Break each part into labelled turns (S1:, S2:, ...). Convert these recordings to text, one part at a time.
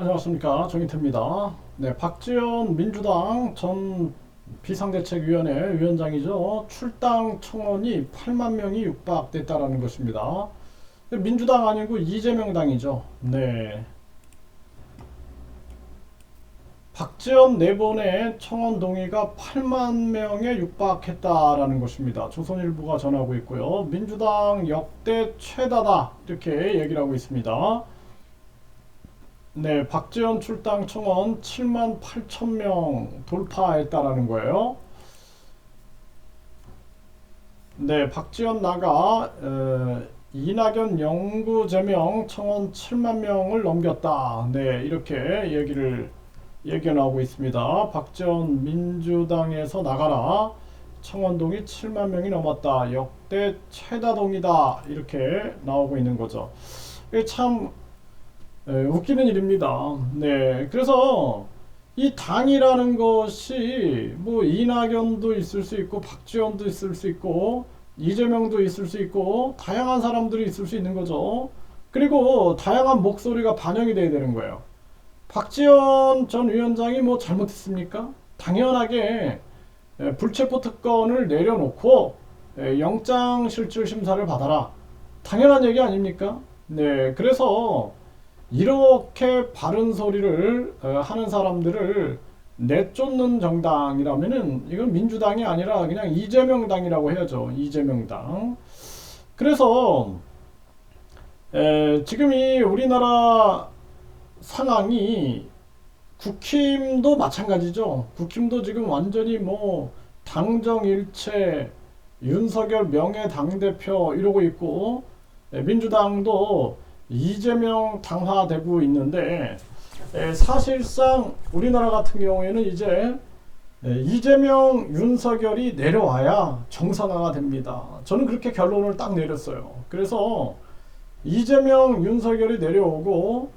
S1: 안녕하십니까 정인태입니다. 네, 박지원 민주당 전 비상대책위원회 위원장이죠. 출당 청원이 8만 명이 육박됐다라는 것입니다. 민주당 아니고 이재명 당이죠. 네. 박지원 네 번의 청원 동의가 8만 명에 육박했다라는 것입니다. 조선일보가 전하고 있고요. 민주당 역대 최다다 이렇게 얘기를 하고 있습니다. 네, 박지원 출당 청원 7만 8천 명 돌파했다라는 거예요. 네, 박지원 나가 어, 이낙연 영구 제명 청원 7만 명을 넘겼다. 네, 이렇게 얘기를 예견하고 있습니다. 박지원 민주당에서 나가라. 청원동이 7만 명이 넘었다. 역대 최다동이다. 이렇게 나오고 있는 거죠. 참 에, 웃기는 일입니다. 네, 그래서 이 당이라는 것이 뭐 이낙연도 있을 수 있고 박지원도 있을 수 있고 이재명도 있을 수 있고 다양한 사람들이 있을 수 있는 거죠. 그리고 다양한 목소리가 반영이 돼야 되는 거예요. 박지원 전 위원장이 뭐 잘못했습니까? 당연하게 에, 불체포 특권을 내려놓고 에, 영장 실질 심사를 받아라. 당연한 얘기 아닙니까? 네, 그래서 이렇게 바른 소리를 어, 하는 사람들을 내쫓는 정당이라면은 이건 민주당이 아니라 그냥 이재명 당이라고 해야죠. 이재명 당. 그래서 에, 지금 이 우리나라 상황이 국힘도 마찬가지죠. 국힘도 지금 완전히 뭐 당정일체 윤석열 명예 당대표 이러고 있고 에, 민주당도 이재명 당화되고 있는데 에, 사실상 우리나라 같은 경우에는 이제 에, 이재명 윤석열이 내려와야 정상화가 됩니다. 저는 그렇게 결론을 딱 내렸어요. 그래서 이재명 윤석열이 내려오고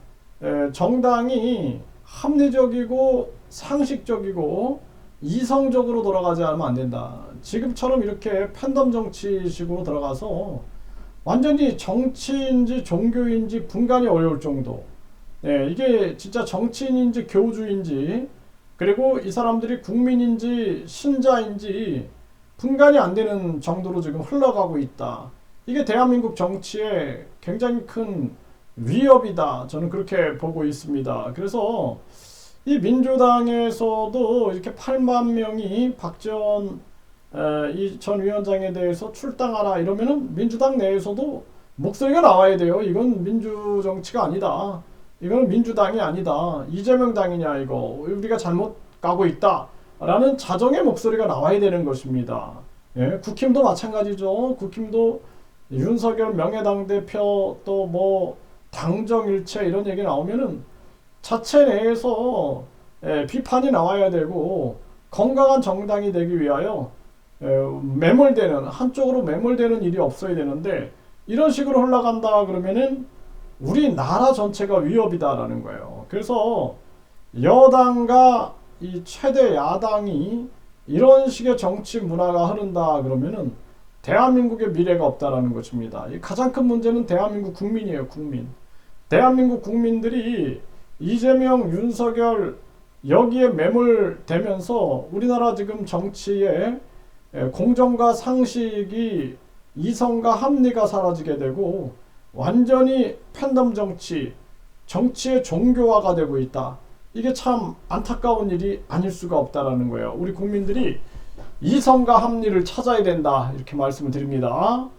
S1: 에, 정당이 합리적이고 상식적이고 이성적으로 돌아가지 않으면 안 된다. 지금처럼 이렇게 팬덤 정치식으로 들어가서 완전히 정치인지 종교인지 분간이 어려울 정도. 네, 이게 진짜 정치인인지 교주인지 그리고 이 사람들이 국민인지 신자인지 분간이 안 되는 정도로 지금 흘러가고 있다. 이게 대한민국 정치에 굉장히 큰 위협이다. 저는 그렇게 보고 있습니다. 그래서 이 민주당에서도 이렇게 8만 명이 박지원 이 전 위원장에 대해서 출당하라 이러면은 민주당 내에서도 목소리가 나와야 돼요. 이건 민주 정치가 아니다. 이거는 민주당이 아니다. 이재명 당이냐 이거 우리가 잘못 가고 있다라는 자정의 목소리가 나와야 되는 것입니다. 예, 국힘도 마찬가지죠. 국힘도 윤석열 명예당 대표 또 뭐 당정일체 이런 얘기 나오면은 자체 내에서 예, 비판이 나와야 되고 건강한 정당이 되기 위하여 에, 매몰되는 한쪽으로 매몰되는 일이 없어야 되는데 이런 식으로 흘러간다 그러면은 우리나라 전체가 위협이다라는 거예요. 그래서 여당과 이 최대 야당이 이런 식의 정치 문화가 흐른다 그러면은 대한민국의 미래가 없다라는 것입니다. 이 가장 큰 문제는 대한민국 국민이에요, 국민. 대한민국 국민들이 이재명, 윤석열 여기에 매몰되면서 우리나라 지금 정치에 예, 공정과 상식이 이성과 합리가 사라지게 되고 완전히 팬덤 정치, 정치의 종교화가 되고 있다. 이게 참 안타까운 일이 아닐 수가 없다라는 거예요. 우리 국민들이 이성과 합리를 찾아야 된다. 이렇게 말씀을 드립니다.